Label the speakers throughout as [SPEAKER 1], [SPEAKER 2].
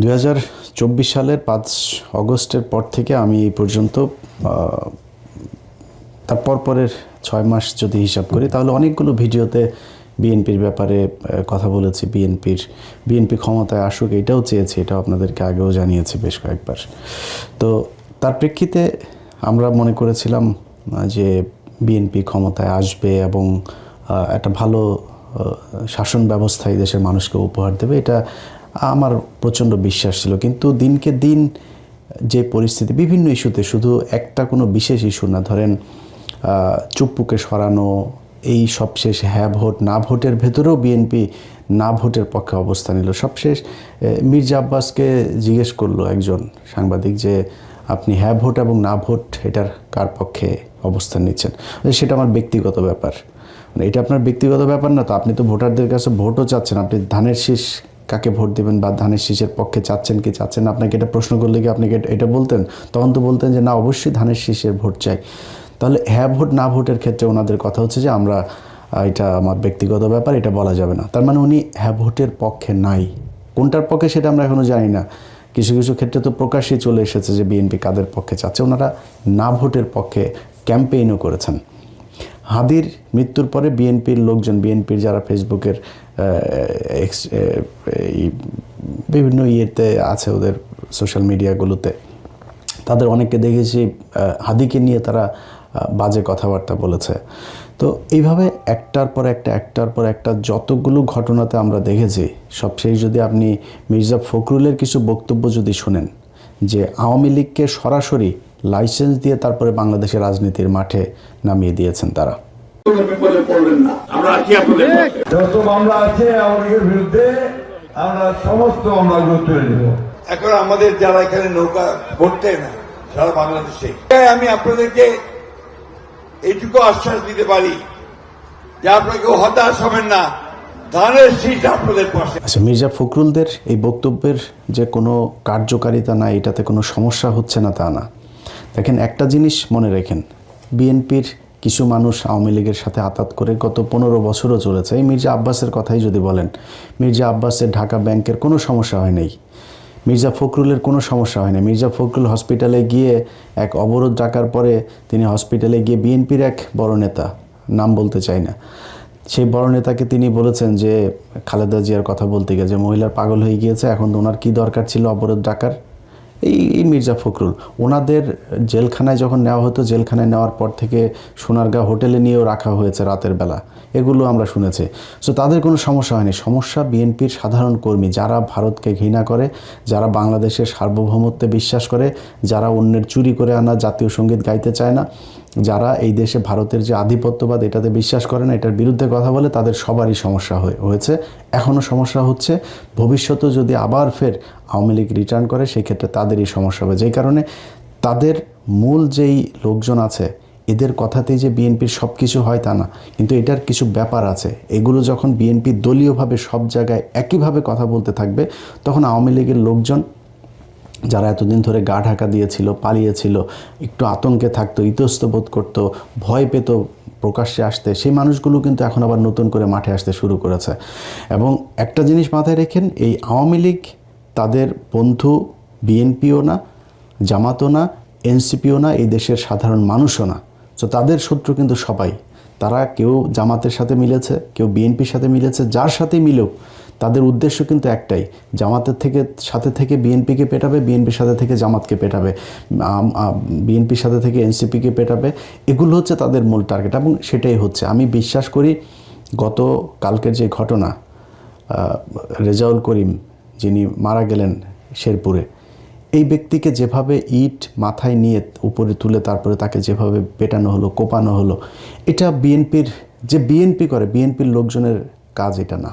[SPEAKER 1] দু হাজার চব্বিশ সালের পাঁচ অগস্টের পর থেকে আমি এই পর্যন্ত তার পরপরের ছয় মাস যদি হিসাব করি, তাহলে অনেকগুলো ভিডিওতে বিএনপির ব্যাপারে কথা বলেছি, বিএনপির, বিএনপি ক্ষমতায় আসুক এটাও চেয়েছি, এটাও আপনাদেরকে আগেও জানিয়েছি বেশ কয়েকবার। তো তার প্রেক্ষিতে আমরা মনে করেছিলাম যে বিএনপি ক্ষমতায় আসবে এবং একটা ভালো শাসন ব্যবস্থা এই দেশের মানুষকে উপহার দেবে, এটা আমার প্রচণ্ড বিশ্বাস ছিল। কিন্তু দিনকে দিন যে পরিস্থিতি, বিভিন্ন ইস্যুতে শুধু একটা কোনো বিশেষ ইস্যু না, ধরেন চুপ্পুকে সরানো, এই সবশেষ হ্যাঁ ভোট, না ভোটের ভেতরেও বিএনপি না ভোটের পক্ষে অবস্থান নিল। সবশেষ মির্জা আব্বাসকে জিজ্ঞেস করল একজন সাংবাদিক যে, আপনি হ্যাঁ ভোট এবং না ভোট, এটার কার পক্ষে অবস্থান নিচ্ছেন? সেটা আমার ব্যক্তিগত ব্যাপার। মানে এটা আপনার ব্যক্তিগত ব্যাপার না, তো আপনি তো ভোটারদের কাছে ভোটও চাচ্ছেন, আপনি ধানের শীষ কাকে ভোট দেবেন বা ধানের শীষের পক্ষে চাচ্ছেন, কি চাচ্ছেন আপনাকে এটা প্রশ্ন করলে কি আপনি এটা- বলতেন? তখন তো বলতেন যে না, অবশ্যই ধানের শীষের ভোট চাই। তাহলে হ্যাঁ ভোট, না ভোটের ক্ষেত্রে ওনাদের কথা হচ্ছে যে আমরা এটা আমার ব্যক্তিগত ব্যাপার, এটা বলা যাবে না। তার মানে উনি হ্যাঁ ভোটের পক্ষে নাই। কোনটার পক্ষে সেটা আমরা এখনও জানি না। কিছু কিছু ক্ষেত্রে তো প্রকাশ্যই চলে এসেছে যে বিএনপি কাদের পক্ষে চাচ্ছে। ওনারা না ভোটের পক্ষে ক্যাম্পেইনও করেছেন। হাদির মৃত্যুর পরে বিএনপির লোকজন, বিএনপির যারা ফেসবুকের বিভিন্ন ইয়েতে আছে ওদের সোশ্যাল মিডিয়াগুলোতে তাদের অনেককে দেখেছি হাদিকে নিয়ে তারা বাজে কথাবার্তা বলেছে। তো এইভাবে একটার পর একটা, একটার পর একটা যতগুলো ঘটনাতে আমরা দেখেছি সবশেষ যদি আপনি মির্জা ফখরুলের কিছু বক্তব্য যদি শুনেন, যে আওয়ামী লীগকে সরাসরি লাইসেন্স দিয়ে তারপরে বাংলাদেশের রাজনীতির মাঠে নামিয়ে দিয়েছেন তারা।
[SPEAKER 2] না।
[SPEAKER 3] যত মামলা আছে আমাদের বিরুদ্ধে আমরা সমস্ত মামলাগুলো তুলে নেব।
[SPEAKER 2] এখন আমাদের যারা এখানে নৌকা ভরতে না সারা বাংলাদেশে। আমি আপনাদেরকে এইটুকু আশ্বাস দিতে পারি যে আপনাকে হতাশ হবেন না। ধানের আপনাদের
[SPEAKER 1] আচ্ছা মির্জা ফখরুলদের এই বক্তব্যের যে কোনো কার্যকারিতা নাই এটাতে কোনো সমস্যা হচ্ছে না তা না। দেখেন, একটা জিনিস মনে রেখেন, বিএনপির কিছু মানুষ আওয়ামী লীগের সাথে আতাত করে গত পনেরো বছরও চলেছে। এই মির্জা আব্বাসের কথাই যদি বলেন, মির্জা আব্বাসের ঢাকা ব্যাংকের কোনো সমস্যা হয় নাই, মির্জা ফখরুলের কোনো সমস্যা হয় না মির্জা ফখরুল হসপিটালে গিয়ে এক অবরোধ ডাকার পরে তিনি হসপিটালে গিয়ে বিএনপির এক বড় নেতা, নাম বলতে চাই না, সেই বড় নেতাকে তিনি বলেছেন যে, খালেদা জিয়ার কথা বলতে গিয়ে যে মহিলার পাগল হয়ে গিয়েছে, এখন ওনার কি দরকার ছিল অবরোধ ডাকার? এই এই মির্জা ফখরুল। ওনাদের জেলখানায় যখন নেওয়া হতো, জেলখানায় নেওয়ার পর থেকে সোনারগাঁ হোটেলে নিয়েও রাখা হয়েছে রাতের বেলা। এগুলো আমরা শুনেছি। সো তাদের কোনো সমস্যা হয়নি। সমস্যা বিএনপির সাধারণ কর্মী, যারা ভারতকে ঘৃণা করে, যারা বাংলাদেশের সার্বভৌমত্বে বিশ্বাস করে, যারা অন্যের চুরি করে আনা জাতীয় সংগীত গাইতে চায় না যারা এই দেশে ভারতের যে আধিপত্যবাদ, এটাতে বিশ্বাস করে না, এটার বিরুদ্ধে কথা বলে তাদের সবারই সমস্যা হয়ে, হয়েছে। এখনও সমস্যা হচ্ছে ভবিষ্যতে যদি আবার ফের আওয়ামী লীগ রিটার্ন করে সেই ক্ষেত্রে তাদেরই সমস্যা হবে। যেই কারণে তাদের মূল যেই লোকজন আছে, এদের কথাতেই যে বিএনপির সব কিছু হয় তা না, কিন্তু এটার কিছু ব্যাপার আছে। এগুলো যখন বিএনপি দলীয়ভাবে সব জায়গায় একইভাবে কথা বলতে থাকবে, তখন আওয়ামী লীগের লোকজন যারা এতদিন ধরে গা ঢাকা দিয়েছিল, পালিয়েছিল, একটু আতঙ্কে থাকতো ইতস্ত বোধ করতো, ভয় পেত প্রকাশ্যে আসতে, সেই মানুষগুলো কিন্তু এখন আবার নতুন করে মাঠে আসতে শুরু করেছে। এবং একটা জিনিস মাথায় রেখেন, এই আওয়ামী লীগ তাদের বন্ধু, বিএনপিও না, জামাতও না, এনসিপিও না, এই দেশের সাধারণ মানুষও না। তো তাদের শত্রু কিন্তু সবাই। তারা কেউ জামাতের সাথে মিলেছে, কেউ বিএনপির সাথে মিলেছে, যার সাথে মিলেও তাদের উদ্দেশ্য কিন্তু একটাই, জামাতের থেকে, সাথে থেকে বিএনপিকে পেটাবে, বিএনপির সাথে থেকে জামাতকে পেটাবে বিএনপির সাথে থেকে এনসিপিকে পেটাবে, এগুলো হচ্ছে তাদের মূল টার্গেট এবং সেটাই হচ্ছে। আমি বিশ্বাস করি গত কালকের যে ঘটনা রেজাউল করিম যিনি মারা গেলেন শেরপুরে, এই ব্যক্তিকে যেভাবে ইট মাথায় নিয়ে উপরে তুলে তারপরে তাকে যেভাবে পেটানো হলো, কোপানো হলো, এটা বিএনপির, যে বিএনপি করে, বিএনপির লোকজনের কাজ এটা না।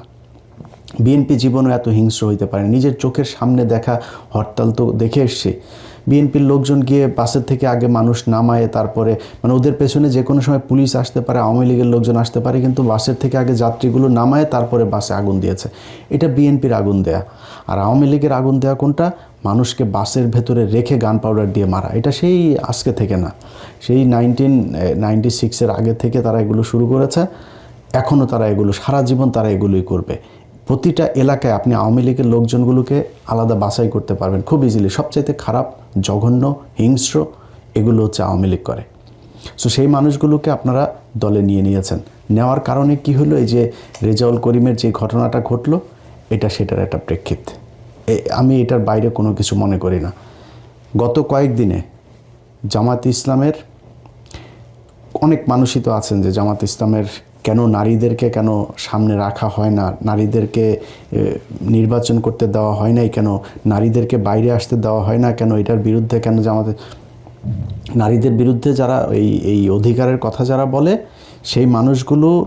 [SPEAKER 1] বিএনপি জীবনও এত হিংস্র হইতে পারে নিজের চোখের সামনে দেখা হরতাল তো দেখে এসছে। বিএনপির লোকজন গিয়ে বাসের থেকে আগে মানুষ নামায়, তারপরে মানে ওদের পেছনে যে কোনো সময় পুলিশ আসতে পারে, আওয়ামী লীগের লোকজন আসতে পারে, কিন্তু বাসের থেকে আগে যাত্রীগুলো নামায়, তারপরে বাসে আগুন দিয়েছে। এটা বিএনপির আগুন দেয়া। আর আওয়ামী লীগের আগুন দেয়া কোনটা? মানুষকে বাসের ভেতরে রেখে গান পাউডার দিয়ে মারা। এটা সেই আজকে থেকে না। সেই নাইনটিন নাইনটি সিক্সের আগে থেকে তারা এগুলো শুরু করেছে। এখনও তারা এগুলো, সারা জীবন তারা এগুলোই করবে। প্রতিটা এলাকায় আপনি আওয়ামী লীগের লোকজনগুলোকে আলাদা বাছাই করতে পারবেন। খুব ইজিলি সবচাইতে খারাপ, জঘন্য, হিংস্র এগুলো হচ্ছে আওয়ামী লীগ করে। সো সেই মানুষগুলোকে আপনারা দলে নিয়ে নিয়েছেন। নেওয়ার কারণে কি হলো? এই যে রেজাউল করিমের যে ঘটনাটা ঘটলো, এটা সেটার একটা প্রেক্ষিত। আমি এটার বাইরে কোনো কিছু মনে করি না। গত কয়েকদিনে জামাত ইসলামের অনেক মানুষই তো আছেন যে জামাত ইসলামের কেন নারীদেরকে কেন সামনে রাখা হয় না? নারীদেরকে নির্বাচন করতে দেওয়া হয় নাই কেন? নারীদেরকে বাইরে আসতে দেওয়া হয় না কেন? এটার বিরুদ্ধে কেন যে আমাদের, নারীদের বিরুদ্ধে যারা এই এই অধিকারের কথা যারা বলে, সেই মানুষগুলোর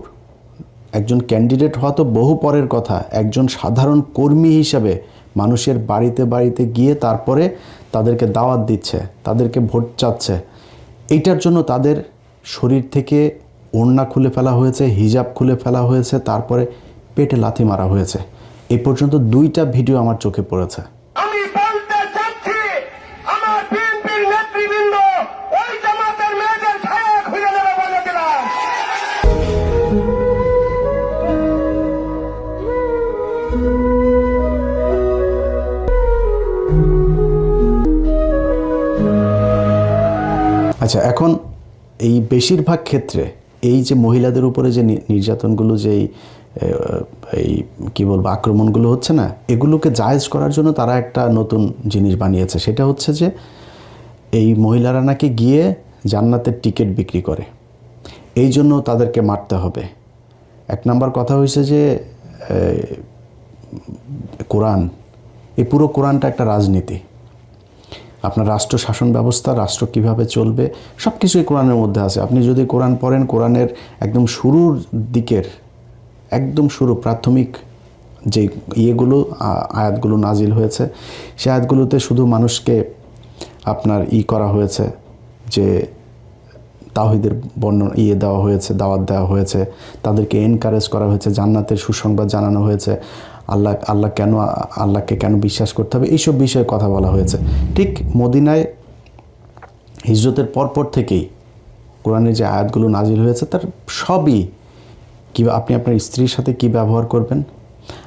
[SPEAKER 1] একজন ক্যান্ডিডেট হওয়া তো বহু পরের কথা। একজন সাধারণ কর্মী হিসাবে মানুষের বাড়িতে বাড়িতে গিয়ে তারপরে তাদেরকে দাওয়াত দিচ্ছে, তাদেরকে ভোট চাচ্ছে। এইটার জন্য তাদের শরীর থেকে ওড়না খুলে ফেলা হয়েছে হিজাব খুলে ফেলা হয়েছে তারপরে পেটে লাথি মারা হয়েছে। এই পর্যন্ত দুইটা ভিডিও আমার চোখে পড়েছে। আচ্ছা এখন এই বেশিরভাগ ক্ষেত্রে এই যে মহিলাদের উপরে যে নির্যাতনগুলো যে এই, কি বলব আক্রমণগুলো হচ্ছে না এগুলোকে জায়েজ করার জন্য তারা একটা নতুন জিনিস বানিয়েছে। সেটা হচ্ছে যে এই মহিলারা নাকি গিয়ে জান্নাতের টিকিট বিক্রি করে। এই জন্য তাদেরকে মারতে হবে। এক নাম্বার কথা হয়েছে যে কোরআন এই পুরো কোরআনটা একটা রাজনীতি। আপনার রাষ্ট্র শাসন ব্যবস্থা, রাষ্ট্র কীভাবে চলবে সব কিছুই কোরআনের মধ্যে আছে। আপনি যদি কোরআন পড়েন, কোরআনের একদম শুরুর দিকের, একদম শুরু, প্রাথমিক যে ইয়েগুলো আয়াতগুলো নাজিল হয়েছে, সে আয়াতগুলোতে শুধু মানুষকে আপনার ই করা হয়েছে যে তাহিদের বর্ণনা ইয়ে দেওয়া হয়েছে, দাওয়াত দেওয়া হয়েছে, তাদেরকে এনকারেজ করা হয়েছে, জান্নাতের সুসংবাদ জানানো হয়েছে। আল্লাহ আল্লাহ কেন, আল্লাহকে কেন বিশ্বাস করতে হবে? এইসব বিষয়ে কথা বলা হয়েছে। ঠিক মদিনায় হিজরতের পরপর থেকেই কোরআনের যে আয়াতগুলো নাজিল হয়েছে, তার সবই কী আপনি আপনার স্ত্রীর সাথে কি ব্যবহার করবেন?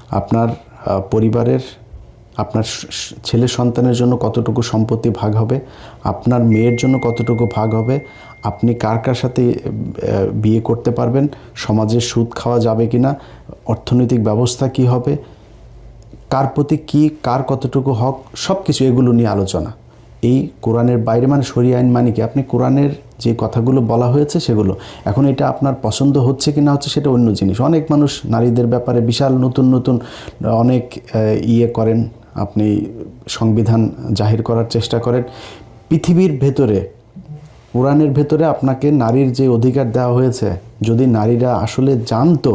[SPEAKER 1] আপনার পরিবারের, আপনার ছেলে সন্তানের জন্য কতটুকু সম্পত্তি ভাগ হবে? আপনার মেয়ের জন্য কতটুকু ভাগ হবে? আপনি কার কার সাথে বিয়ে করতে পারবেন? সমাজে সুদ খাওয়া যাবে কি না অর্থনৈতিক ব্যবস্থা কি হবে? কার প্রতি কি, কার কতটুকু হক? সব কিছু এগুলো নিয়ে আলোচনা। এই কোরআনের বাইরে মানে সরি আইন মানে কি? আপনি কোরআনের যে কথাগুলো বলা হয়েছে সেগুলো। এখন এটা আপনার পছন্দ হচ্ছে কি না হচ্ছে সেটা অন্য জিনিস। অনেক মানুষ নারীদের ব্যাপারে বিশাল নতুন নতুন, অনেক ইয়ে করেন। আপনি সংবিধান জাহির করার চেষ্টা করেন। পৃথিবীর ভেতরে কোরআনের ভেতরে আপনাকে নারীর যে অধিকার দেওয়া হয়েছে, যদি নারীরা আসলে জানতো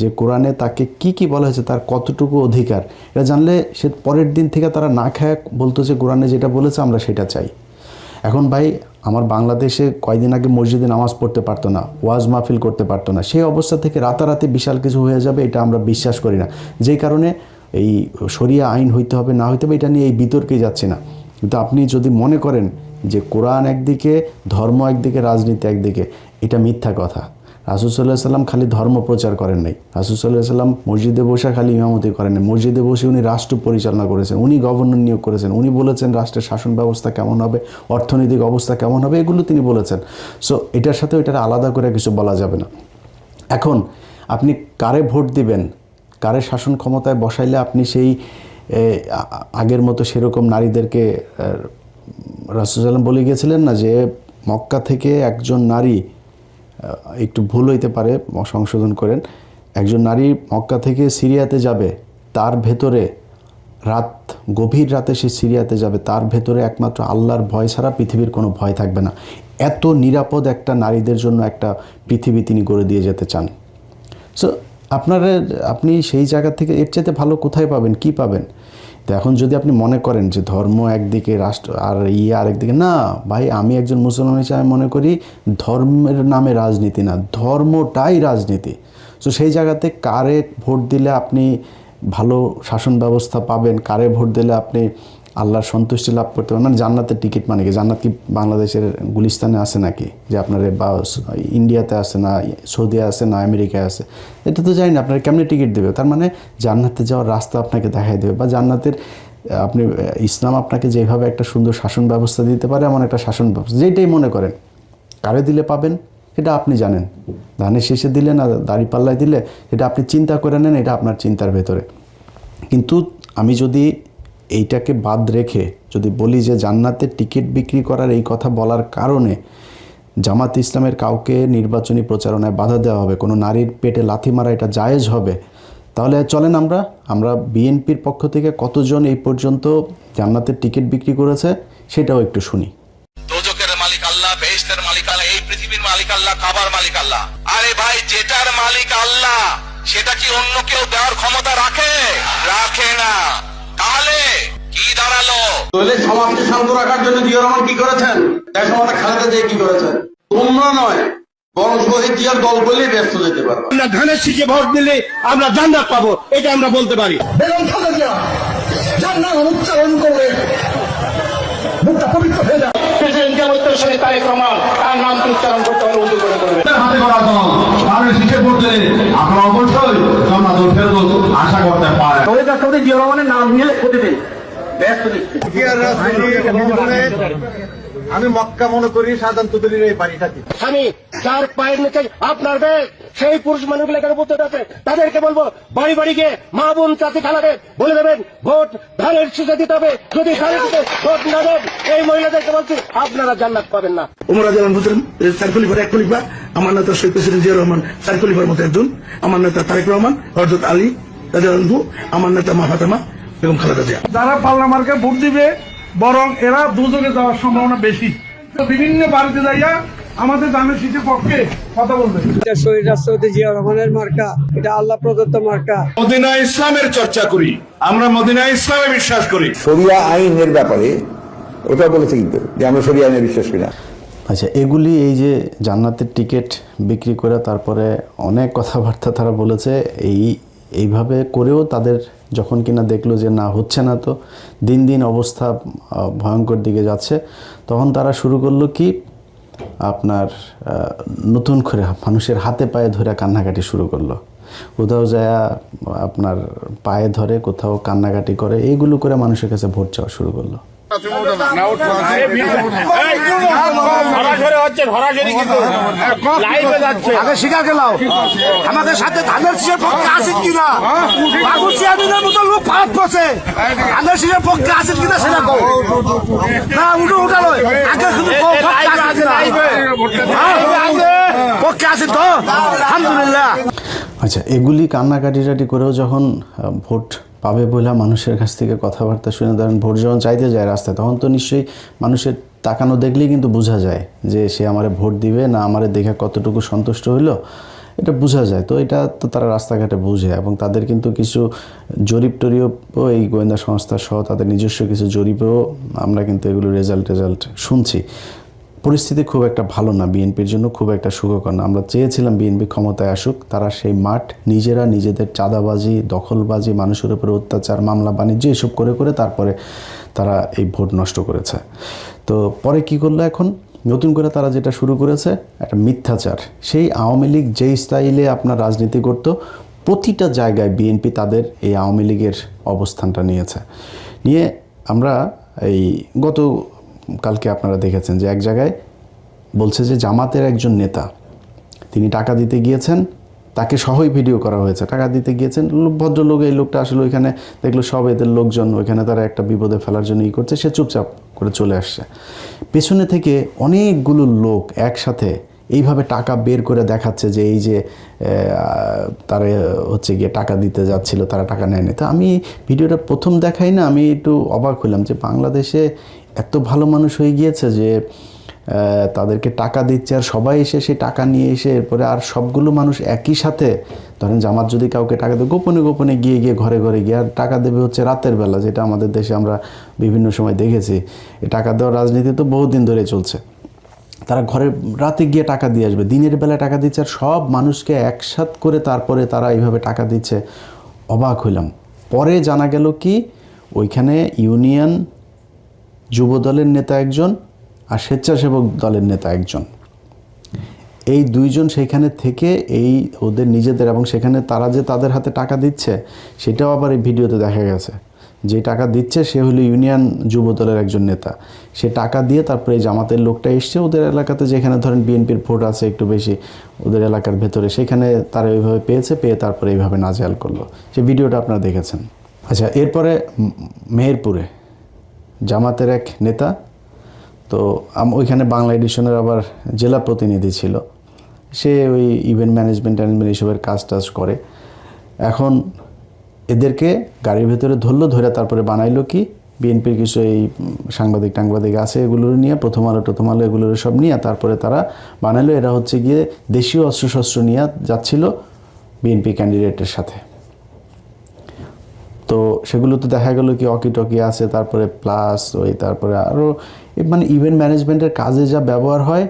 [SPEAKER 1] যে কোরআনে তাকে কি কি বলা হয়েছে, তার কতটুকু অধিকার এটা জানলে সে পরের দিন থেকে তারা না খায় বলতো যে কোরআনে যেটা বলেছে আমরা সেটা চাই। এখন ভাই, আমার বাংলাদেশে কয়দিন আগে মসজিদে নামাজ পড়তে পারতো না, ওয়াজ মাহফিল করতে পারতো না, সেই অবস্থা থেকে রাতারাতি বিশাল কিছু হয়ে যাবে, এটা আমরা বিশ্বাস করি না। যেই কারণে এই শরিয়া আইন হইতে হবে, না হইতে হবে, এটা নিয়ে এই বিতর্কে যাচ্ছি না। কিন্তু আপনি যদি মনে করেন যে কোরআন একদিকে, ধর্ম একদিকে, রাজনীতি একদিকে, এটা মিথ্যা কথা। রাসুল সাল্লাহ সাল্লাম খালি ধর্ম প্রচার করেন নাই। রাসুল সাল্লাহ সাল্লাম মসজিদে বসে খালি ইমামতি করেন নাই। মসজিদে বসে উনি রাষ্ট্র পরিচালনা করেছেন, উনি গভর্নর নিয়োগ করেছেন, উনি বলেছেন রাষ্ট্রের শাসন ব্যবস্থা কেমন হবে, অর্থনৈতিক অবস্থা কেমন হবে, এগুলো তিনি বলেছেন। সো এটার সাথে এটার আলাদা করে কিছু বলা যাবে না। এখন, আপনি কারে ভোট দিবেন? কারে শাসন ক্ষমতায় বসাইলে আপনি সেই আগের মতো সেরকম নারীদেরকে রাসুসাল্লাম বলে গিয়েছিলেন না যে, মক্কা থেকে একজন নারী একটু ভুল হইতে পারে, সংশোধন করেন। একজন নারী মক্কা থেকে সিরিয়াতে যাবে, তার ভেতরে রাত, গভীর রাতে সে সিরিয়াতে যাবে, তার ভেতরে একমাত্র আল্লাহর ভয় ছাড়া পৃথিবীর কোনো ভয় থাকবে না। এত নিরাপদ একটা নারীদের জন্য একটা পৃথিবী তিনি গড়ে দিয়ে যেতে চান। সো আপনারা, আপনি সেই জায়গা থেকে এর চাইতে ভালো কোথায় পাবেন? কি পাবেন? তো এখন যদি আপনি মনে করেন যে ধর্ম একদিকে, রাষ্ট্র আর ইয়ে আরেকদিকে, না, ভাই, আমি একজন মুসলমান হিসেবে আমি মনে করি ধর্মের নামে রাজনীতি না, ধর্মটাই রাজনীতি। তো সেই জায়গাতে কারে ভোট দিলে আপনি ভালো শাসন ব্যবস্থা পাবেন, কারে ভোট দিলে আপনি আল্লাহর সন্তুষ্টি লাভ করতে পারবেন। মানে জান্নাতের টিকিট মানে কি? জান্নাত কি বাংলাদেশের গুলিস্তানে আছে নাকি? যে আপনার বা ইন্ডিয়াতে আছে না, সৌদি আছে না, আমেরিকায় আছে? এটা তো জানি না, আপনার কেমনি টিকিট দেবে? তার মানে জান্নাতে যাওয়ার রাস্তা আপনাকে দেখাই দেবে বা জান্নাতের আপনি ইসলাম আপনাকে যেভাবে একটা সুন্দর শাসন ব্যবস্থা দিতে পারে, এমন একটা শাসন ব্যবস্থা, যেটাই মনে করেন। কারে দিলে পাবেন? এটা আপনি জানেন। ধানের শেষে দিলে না, দাড়ি পাল্লায় দিলে এটা আপনি চিন্তা করে নেন, এটা আপনার চিন্তার ভেতরে। কিন্তু আমি যদি এইটাকে বাদ রেখে যদি বলি যে জান্নাতের টিকিট বিক্রি করার এই কথা বলার কারণে জামাত ইসলামের কাউকে নির্বাচনী প্রচারণায় বাধা দেওয়া হবে, কোনো নারীর পেটে লাথি মারা এটা জায়েজ হবে, তাহলে চলেন আমরা আমরা বিএনপির পক্ষ থেকে কতজন এই পর্যন্ত জান্নাতের টিকিট বিক্রি করেছে সেটাও একটু শুনি।
[SPEAKER 4] মালিক পৃথিবীর মালিক আল্লাহ, খাবার মালিক আরে ভাই, যেটার মালিক আল্লাহ, সেটা কি অন্য কেউ দেওয়ার ক্ষমতা রাখে? রাখে না।
[SPEAKER 5] দলের সমাজকে শান্ত রাখার জন্য জিয়া রহমান কি করেছেন? দেশ আমাদের খালেদা জিয়া কি করেছেন? তোমরা নয় বরং শহীদ জিয়ার দল বলেই ব্যস্ত যেতে পারবে
[SPEAKER 6] আমরা ধানের শীষে ভোট দিলে আমরা জান্নাত পাবো এটা আমরা বলতে পারি।
[SPEAKER 7] বেগম খালেদা যার নাম উচ্চারণ করে মুখটা পবিত্র হয়ে যায়।
[SPEAKER 3] তাহলে আপনারা অবশ্যই আশা করতে পারেন।
[SPEAKER 6] জিয়া নাম নিয়ে প্রতিদিন ব্যস্ত দিচ্ছে
[SPEAKER 5] আমি মক্কা মনে করি সাধারণ তুদলির এই বাড়ি থাকি।
[SPEAKER 6] আমি যার পায়ের নিচে আপনার ব্যাগ সেই পুরুষ মানুষগুলো এখানে উপস্থিত আছে তাদেরকে বলব বাড়ি বাড়ি গিয়ে মা বোন চাষি খালাকে বলে দেবেন ভোট ধানের শীষে দিতে হবে যদি ধানের ভোট না দেন এই মহিলাদেরকে বলছি আপনারা জান্নাত পাবেন না।
[SPEAKER 7] উমর আজলান হোসেন স্যার খলিফার এক খলিফা আমার নেতা শহীদ প্রেসিডেন্ট জিয়া রহমান স্যার খলিফার মতো একজন আমার নেতা তারেক রহমান হজরত আলী রাজু আমার নেতা মা ফাতেমা বেগম খালেদা জিয়া।
[SPEAKER 8] যারা পার্লামার্কে ভোট দিবে বরং এরা দুযোগে যাওয়ার সম্ভাবনা বেশি। তো বিভিন্ন বাড়িতে যাইয়া আমাদের দানের শীতের পক্ষে কথা বলবে।
[SPEAKER 9] শহীদ রাষ্ট্রপতি জিয়া রহমানের মার্কা এটা আল্লাহ প্রদত্ত মার্কা।
[SPEAKER 3] মদিনা ইসলামের চর্চা করি আমরা মদিনা ইসলামে বিশ্বাস করি।
[SPEAKER 10] শরিয়া আইনের ব্যাপারে ওটা বলেছে কিন্তু যে আমরা শরিয়া আইনে বিশ্বাস করি না।
[SPEAKER 1] আচ্ছা এগুলি এই যে জান্নাতের টিকিট বিক্রি করে তারপরে অনেক কথাবার্তা তারা বলেছে এই এইভাবে করেও তাদের যখন কিনা দেখল যে না, হচ্ছে না তো, দিন দিন অবস্থা ভয়ঙ্কর দিকে যাচ্ছে, তখন তারা শুরু করল কি, আপনার নতুন করে মানুষের হাতে পায়ে ধরে কান্নাকাটি শুরু করল। কোথাও যায়, আপনার পায়ে ধরে, কোথাও কান্নাকাটি করে, এইগুলো করে মানুষের কাছে ভোট চাওয়া শুরু করল।
[SPEAKER 6] সরাসরি হচ্ছে সরাসরি কিন্তু। লাইভে যাচ্ছে।
[SPEAKER 7] আগে শিখা গেলাও আমাদের সাথে ধানের শীষের পক্ষে আছেন কিনা? বাবু চেয়ারম্যানের মতো লোক ফাঁক বসে। ধানের শীষের পক্ষে আছেন কিনা সেটা কও। না উঠো উঠালো আগে শুধু পক্ষে আছেন কিনা? পক্ষে আছেন তো? আলহামদুলিল্লাহ।
[SPEAKER 1] আচ্ছা এগুলি কান্নাকাটি টাটি করেও যখন ভোট পাবে বলে মানুষের কাছ থেকে কথাবার্তা শুনে ধরেন ভোট যখন চাইতে যায় রাস্তায়, তখন তো নিশ্চয়ই মানুষের তাকানো দেখলেই কিন্তু বোঝা যায় যে সে আমারে ভোট দিবে না আমারে দেখে কতটুকু সন্তুষ্ট হইল, এটা বোঝা যায়। তো এটা তো তারা রাস্তাঘাটে বুঝে এবং তাদের কিন্তু কিছু জরিপ টরিপও এই গোয়েন্দা সংস্থা সহ তাদের নিজস্ব কিছু জরিপেও আমরা কিন্তু এগুলো রেজাল্ট রেজাল্ট শুনছি। পরিস্থিতি খুব একটা ভালো না, বিএনপির জন্য খুব একটা সুখকর না। আমরা চেয়েছিলাম বিএনপি ক্ষমতায় আসুক, তারা সেই মাঠ, নিজেরা নিজেদের চাঁদাবাজি, দখলবাজি, মানুষের উপরে অত্যাচার, মামলা, বাণিজ্য, এসব করে করে তারপরে তারা এই ভোট নষ্ট করেছে। তো পরে কি করল এখন? নতুন করে তারা যেটা শুরু করেছে, একটা মিথ্যাচার। সেই আওয়ামী লীগ যেই স্টাইলে আপনার রাজনীতি করতো, প্রতিটা জায়গায় বিএনপি তাদের এই আওয়ামী লীগের অবস্থানটা নিয়েছে। নিয়ে আমরা এই গত কালকে আপনারা দেখেছেন যে এক জায়গায় বলছে যে জামাতের একজন নেতা, তিনি টাকা দিতে গিয়েছেন, তাকে সহই ভিডিও করা হয়েছে। টাকা দিতে গিয়েছেন ভদ্রলোক, এই লোকটা আসলে ওইখানে দেখল সব এদের লোকজন, ওইখানে তারা একটা বিপদে ফেলার জন্য ই করছে, সে চুপচাপ করে চলে আসছে। পেছনে থেকে অনেকগুলো লোক একসাথে এইভাবে টাকা বের করে দেখাচ্ছে যে এই যে তারা হচ্ছে গিয়ে টাকা দিতে যাচ্ছিল, তারা টাকা নেয়নি। তো আমি ভিডিওটা প্রথম দেখাই না, আমি একটু অবাক হলাম যে বাংলাদেশে এত ভালো মানুষ হয়ে গিয়েছে যে তাদেরকে টাকা দিচ্ছে আর সবাই এসে সেই টাকা নিয়ে এসে এরপরে আর সবগুলো মানুষ একই সাথে, ধরেন জামাত যদি কাউকে টাকা দেয়, গোপনে গোপনে গিয়ে গিয়ে ঘরে ঘরে গিয়ে আর টাকা দেবে হচ্ছে রাতের বেলা, যেটা আমাদের দেশে আমরা বিভিন্ন সময় দেখেছি। এই টাকা দেওয়ার রাজনীতি তো বহুদিন ধরে চলছে। তারা ঘরে রাতে গিয়ে টাকা দিয়ে আসবে, দিনের বেলা টাকা দিচ্ছে আর সব মানুষকে একসাথ করে তারপরে তারা এইভাবে টাকা দিচ্ছে। অবাক হইলাম। পরে জানা গেল কি, ওইখানে ইউনিয়ন যুব দলের নেতা একজন আর স্বেচ্ছাসেবক দলের নেতা একজন। এই দুইজন সেখানে থেকে এই ওদের নিজেদের এবং সেখানে তারা যে তাদের হাতে টাকা দিচ্ছে, সেটাও আবার এই ভিডিওতে দেখা গেছে। যে টাকা দিচ্ছে, সে হলো ইউনিয়ন যুব দলের একজন নেতা। সে টাকা দিয়ে তারপরে জামাতের লোকটা এসছে ওদের এলাকাতে, যেখানে ধরেন বিএনপির ভোট আছে একটু বেশি, ওদের এলাকার ভেতরে। সেখানে তারা এইভাবে পেয়েছে, পেয়ে তারপরে এইভাবে নাজেহাল করল। সে ভিডিওটা আপনারা দেখেছেন। আচ্ছা এরপরে মেহেরপুরে। জামাতের এক নেতা। তো ওইখানে বাংলা এডিশনের আবার জেলা প্রতিনিধি ছিল। সে ওই ইভেন্ট ম্যানেজমেন্ট ট্যানেজমেন্ট এইসবের কাজ টাজ করে। এখন এদেরকে গাড়ির ভেতরে ধরলো, ধরে তারপরে বানাইলো কি? বিএনপির কিছু এই সাংবাদিক টাংবাদিক আছে এগুলো নিয়ে, প্রথম আলো প্রথম আলো এগুলো সব নিয়ে, তারপরে তারা বানাইলো। এরা হচ্ছে গিয়ে দেশীয় অস্ত্রশস্ত্র নিয়ে যাচ্ছিল বিএনপি ক্যান্ডিডেটের সাথে। তো সেগুলো তো দেখা গেল কি অকি টকি আছে, তারপরে প্লাস ওই তারপরে আরও মানে ইভেন্ট ম্যানেজমেন্টের কাজে যা ব্যবহার হয়,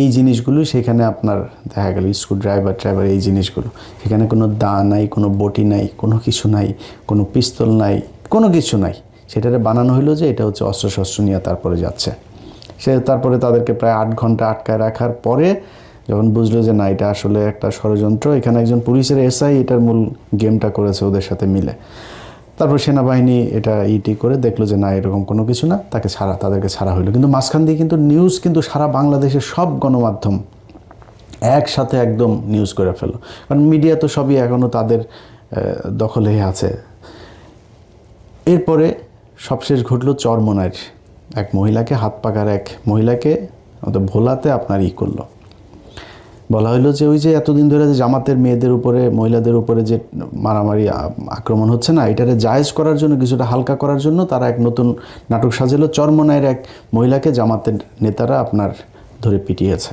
[SPEAKER 1] এই জিনিসগুলো সেখানে আপনার দেখা গেল স্ক্রু ড্রাইভার ড্রাইভার এই জিনিসগুলো। সেখানে কোনো দা নাই, কোনো বটি নাই, কোনো কিছু নাই, কোনো পিস্তল নাই, কোনো কিছু নাই। সেটারে বানানো হলো যে এটা হচ্ছে অস্ত্রশস্ত্র নিয়ে তারপরে যাচ্ছে। সে তারপরে তাদেরকে প্রায় আট ঘণ্টা আটকায় রাখার পরে যখন বুঝলো যে না, এটা আসলে একটা ষড়যন্ত্র, এখানে একজন পুলিশের এসআই এটার মূল গেমটা করেছে ওদের সাথে মিলে। তারপর সেনাবাহিনী এটা ইটি করে দেখল যে না, এরকম কোনো কিছু না, তাকে ছাড়া, তাদেরকে ছাড়া হইল। কিন্তু মাঝখান দিয়ে কিন্তু নিউজ কিন্তু সারা বাংলাদেশের সব গণমাধ্যম একসাথে একদম নিউজ করে ফেলো। কারণ মিডিয়া তো সবই এখনও তাদের দখলে আছে। এরপরে সবশেষ ঘটলো চরমনায় এক মহিলাকে, হাত পাকার এক মহিলাকে, ওদের ভোলাতে আপনার ই করল। বলা হলো যে ওই যে এতদিন ধরে যে জামাতের মেয়েদের উপরে, মহিলাদের উপরে যে মারামারি আক্রমণ হচ্ছে না, এটারে জায়েজ করার জন্য, কিছুটা হালকা করার জন্য তারা এক নতুন নাটক সাজালো চরমনায়ের এক মহিলাকে জামাতের নেতারা আপনার ধরে পিটিয়েছে।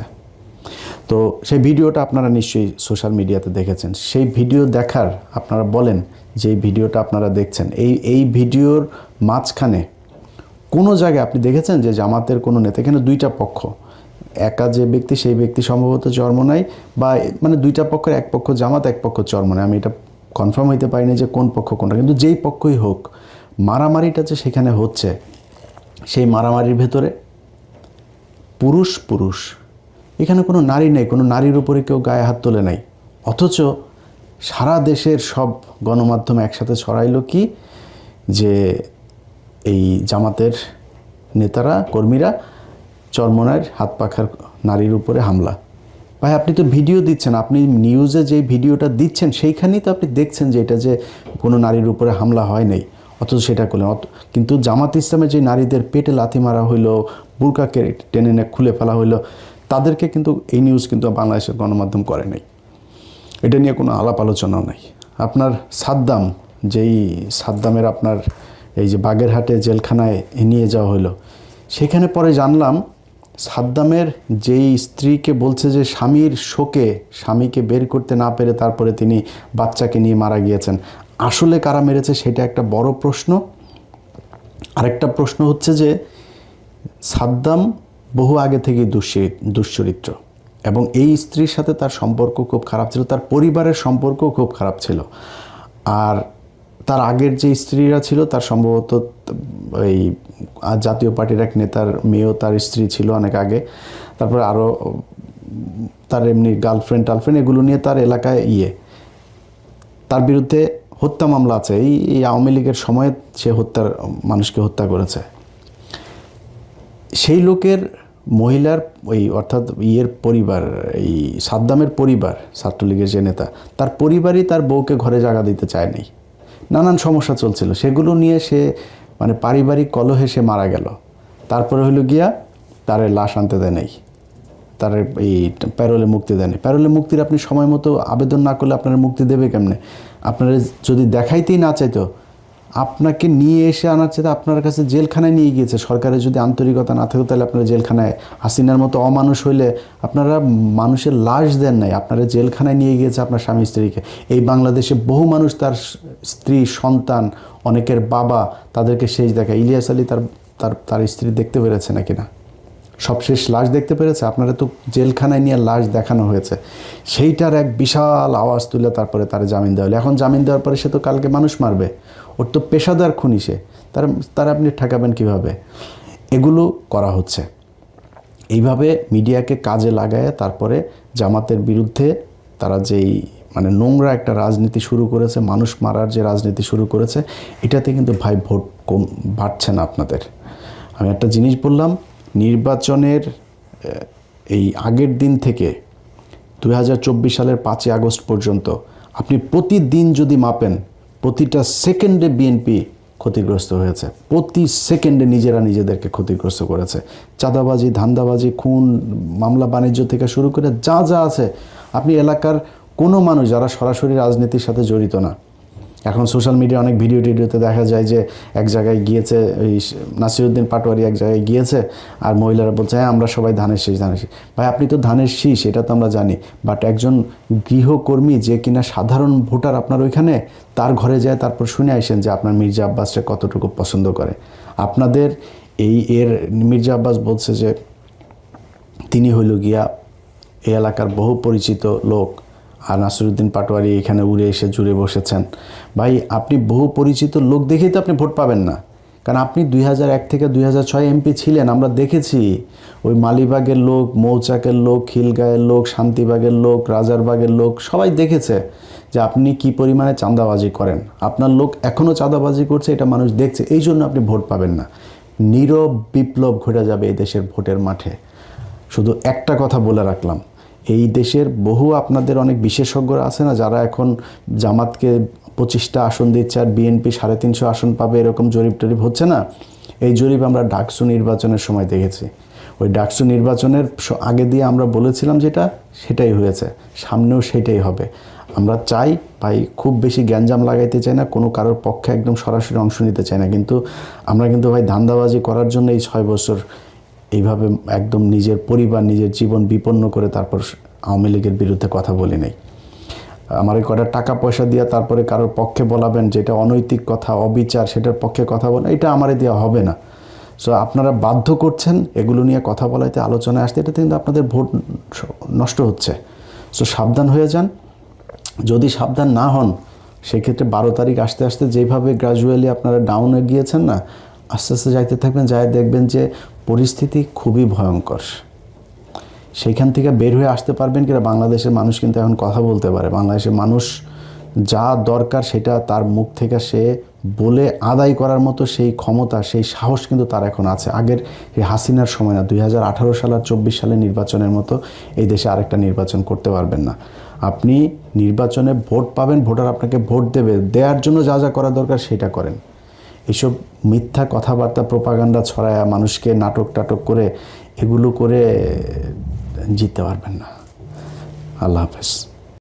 [SPEAKER 1] তো সেই ভিডিওটা আপনারা নিশ্চয়ই সোশ্যাল মিডিয়াতে দেখেছেন। সেই ভিডিও দেখার আপনারা বলেন যে ভিডিওটা আপনারা দেখছেন। এই এই ভিডিওর মাঝখানে কোনো জায়গায় আপনি দেখেছেন যে জামাতের কোনো নেতা, এখানে দুইটা পক্ষ একা যে ব্যক্তি, সেই ব্যক্তি সম্ভবত চর্মনাই বা মানে দুইটা পক্ষের এক পক্ষ জামাত, এক পক্ষ চর্মনাই আমি এটা কনফার্ম হইতে পারিনি যে কোন পক্ষ কোনটা। কিন্তু যেই পক্ষই হোক, মারামারিটা যে সেখানে হচ্ছে, সেই মারামারির ভেতরে পুরুষ পুরুষ। এখানে কোনো নারী নেই, কোনো নারীর উপরে কেউ গায়ে হাত তোলে নাই। অথচ সারা দেশের সব গণমাধ্যম একসাথে ছড়াইলো কি? যে এই জামাতের নেতারা, কর্মীরা চরমনার হাত পাখার নারীর উপরে হামলা। ভাই, আপনি তো ভিডিও দিচ্ছেন, আপনি নিউজে যে ভিডিওটা দিচ্ছেন, সেইখানেই তো আপনি দেখছেন যে এটা যে কোনো নারীর উপরে হামলা হয় নাই, অথচ সেটা করলেন। কিন্তু জামাত ইসলামের যে নারীদের পেটে লাথি মারা হইল, বুরকাকে টেনে নে খুলে ফেলা হইল, তাদেরকে কিন্তু এই নিউজ কিন্তু বাংলাদেশের গণমাধ্যম করে নাই। এটা নিয়ে কোনো আলাপ আলোচনাও নাই। আপনার সাদ্দাম, যেই সাদ্দামের আপনার এই যে বাগেরহাটে জেলখানায় নিয়ে যাওয়া হলো সেখানে পরে জানলাম সাদ্দামের যেই স্ত্রীকে বলছে যে স্বামীর শোকে স্বামীকে বের করতে না পেরে তারপরে তিনি বাচ্চাকে নিয়ে মারা গিয়েছেন, আসলে কারা মেরেছে সেটা একটা বড় প্রশ্ন। আরেকটা প্রশ্ন হচ্ছে যে সাদ্দাম বহু আগে থেকেই দুশ্চরিত দুশ্চরিত্র এবং এই স্ত্রীর সাথে তার সম্পর্ক খুব খারাপ ছিল, তার পরিবারের সম্পর্ক খুব খারাপ ছিল। আর তার আগের যে স্ত্রীরা ছিল, তার সম্ভবত এই জাতীয় পার্টির এক নেতার মেয়েও তার স্ত্রী ছিল অনেক আগে। তারপর আরও তার এমনি গার্লফ্রেন্ড টার্লফ্রেন্ড এগুলো নিয়ে তার এলাকায় ইয়ে। তার বিরুদ্ধে হত্যা মামলা আছে। এই এই আওয়ামী লীগের সময়ে সে হত্যার, মানুষকে হত্যা করেছে। সেই লোকের মহিলার ওই অর্থাৎ ইয়ের পরিবার, এই সাদ্দামের পরিবার, ছাত্রলীগের যে নেতা, তার পরিবারই তার বউকে ঘরে জায়গা দিতে চায় নাই নানান সমস্যা চলছিল। সেগুলো নিয়ে সে মানে পারিবারিক কলহে সে মারা গেল। তারপরে হলো গিয়া তারের লাশ আনতে দেয় নাই। তার এই প্যারোলে মুক্তি দেয়নি প্যারোলে মুক্তির আপনি সময় মতো আবেদন না করলে আপনার মুক্তি দেবে কেমনে? আপনারা যদি দেখাইতেই না চাইতো আপনাকে নিয়ে এসে আনার চাইতে আপনার কাছে জেলখানায় নিয়ে গিয়েছে। সরকারের যদি আন্তরিকতা না থাকে তাহলে আপনারা জেলখানায়, হাসিনার মতো অমানুষ হইলে আপনারা মানুষের লাশ দেন নাই। আপনারা জেলখানায় নিয়ে গিয়েছে আপনার স্বামী স্ত্রীকে। এই বাংলাদেশে বহু মানুষ তার স্ত্রী, সন্তান, অনেকের বাবা তাদেরকে শেষ দেখা। ইলিয়াস আলী তার তার তার স্ত্রী দেখতে পেরেছে নাকি না? সবশেষ লাশ দেখতে পেরেছে? আপনারা তো জেলখানায় নিয়ে লাশ দেখানো হয়েছে। সেইটার এক বিশাল আওয়াজ তুলে তারপরে তার জামিন দেওয়া হলো। এখন জামিন দেওয়ার পরে সে তো কালকে মানুষ মারবে। ওর তো পেশাদার খুনি সে। তার তার আপনি ঠেকাবেন কীভাবে? এগুলো করা হচ্ছে। এইভাবে মিডিয়াকে কাজে লাগায় তারপরে জামাতের বিরুদ্ধে তারা যেই মানে নোংরা একটা রাজনীতি শুরু করেছে, মানুষ মারার যে রাজনীতি শুরু করেছে, এটাতে কিন্তু ভাই ভোট কম, বাড়ছে না আপনাদের। আমি একটা জিনিস বললাম, নির্বাচনের এই আগের দিন থেকে দু হাজার চব্বিশ সালের পাঁচই আগস্ট পর্যন্ত আপনি প্রতিদিন যদি মাপেন প্রতিটা সেকেন্ডে বিএনপি ক্ষতিগ্রস্ত হয়েছে। প্রতি সেকেন্ডে নিজেরা নিজেদেরকে ক্ষতিগ্রস্ত করেছে। চাঁদাবাজি, ধান্দাবাজি, খুন, মামলা, বাণিজ্য থেকে শুরু করে যা যা আছে, আপনি এলাকার কোনো মানুষ যারা সরাসরি রাজনীতির সাথে জড়িত না এখন সোশ্যাল মিডিয়া অনেক ভিডিও টিডিওতে দেখা যায় যে এক জায়গায় গিয়েছে ওই নাসিরুদ্দিন পাটোয়ারি এক জায়গায় গিয়েছে আর মহিলারা বলছে হ্যাঁ আমরা সবাই ধানের শীষ ধানের শীষ। ভাই, আপনি তো ধানের শীষ, এটা তো আমরা জানি। বাট একজন গৃহকর্মী যে কিনা সাধারণ ভোটার আপনার ওইখানে, তার ঘরে যায়, তারপর শুনে আসেন যে আপনার মির্জা আব্বাসটা কতটুকু পছন্দ করে। আপনাদের এই এর মির্জা আব্বাস বলছে যে, তিনি হইল গিয়া এই এলাকার বহু পরিচিত লোক আর নাসিরুদ্দিন পাটোয়ারি এখানে উড়ে এসে জুড়ে বসেছেন। ভাই, আপনি বহু পরিচিত লোক দেখেই তো আপনি ভোট পাবেন না। কারণ আপনি দুই এক থেকে দুই ছয় এমপি ছিলেন, আমরা দেখেছি। ওই মালিবাগের লোক, মৌচাকের লোক, খিলগাঁয়ের লোক, শান্তিবাগের লোক, রাজারবাগের লোক, সবাই দেখেছে যে আপনি কি পরিমাণে চাঁদাবাজি করেন। আপনার লোক এখনও চাঁদাবাজি করছে, এটা মানুষ দেখছে, এই জন্য আপনি ভোট পাবেন না। নীরব বিপ্লব ঘটে যাবে এই দেশের ভোটের মাঠে। শুধু একটা কথা বলে রাখলাম এই দেশের বহু আপনাদের অনেক বিশেষজ্ঞরা আছে না, যারা এখন জামাতকে পঁচিশটা আসন দিচ্ছে আর বিএনপি সাড়ে তিনশো আসন পাবে, এরকম জরিপ টরিপ হচ্ছে না? এই জরিপ আমরা ডাকসু নির্বাচনের সময় দেখেছি। ওই ডাকসু নির্বাচনের আগে দিয়ে আমরা বলেছিলাম যেটা, সেটাই হয়েছে। সামনেও সেটাই হবে। আমরা চাই ভাই খুব বেশি গ্যাঞ্জাম লাগাইতে চাই না, কোনো কারোর পক্ষে একদম সরাসরি অংশ নিতে চাই না। কিন্তু আমরা কিন্তু ভাই ধান্দাবাজি করার জন্য এই ছয় বছর এইভাবে একদম নিজের পরিবার, নিজের জীবন বিপন্ন করে তারপর আওয়ামী লীগের বিরুদ্ধে কথা বলি নাই। আমার এই কটা টাকা পয়সা দিয়ে তারপরে কারোর পক্ষে বলাবেন যেটা অনৈতিক কথা, অবিচার, সেটার পক্ষে কথা বলা, এটা আমারে দেওয়া হবে না। সো আপনারা বাধ্য করছেন এগুলো নিয়ে কথা বলাইতে, আলোচনায় আসতে, এটাতে কিন্তু আপনাদের ভোট নষ্ট হচ্ছে। সো সাবধান হয়ে যান। যদি সাবধান না হন, সেক্ষেত্রে বারো তারিখ আসতে আসতে যেভাবে গ্রাজুয়ালি আপনারা ডাউনে গিয়েছেন না, আস্তে আস্তে যাইতে থাকবেন যাই দেখবেন যে পরিস্থিতি খুবই ভয়ঙ্কর। সেইখান থেকে বের হয়ে আসতে পারবেন কিনা বাংলাদেশের মানুষ কিন্তু এখন কথা বলতে পারে। বাংলাদেশের মানুষ যা দরকার সেটা তার মুখ থেকে সে বলে আদায় করার মতো সেই ক্ষমতা, সেই সাহস কিন্তু তার এখন আছে। আগের এই হাসিনার সময় না, দুই হাজার আঠারো সাল আর চব্বিশ সালের নির্বাচনের মতো এই দেশে আরেকটা নির্বাচন করতে পারবেন না। আপনি নির্বাচনে ভোট পাবেন, ভোটার আপনাকে ভোট দেবে। দেওয়ার জন্য যা যা করা দরকার সেটা করেন। এইসব মিথ্যা কথাবার্তা প্রপাগান্ডা ছড়ায় মানুষকে নাটক টাটক করে এগুলো করে জিততে পারবেন না। আল্লাহ হাফেজ।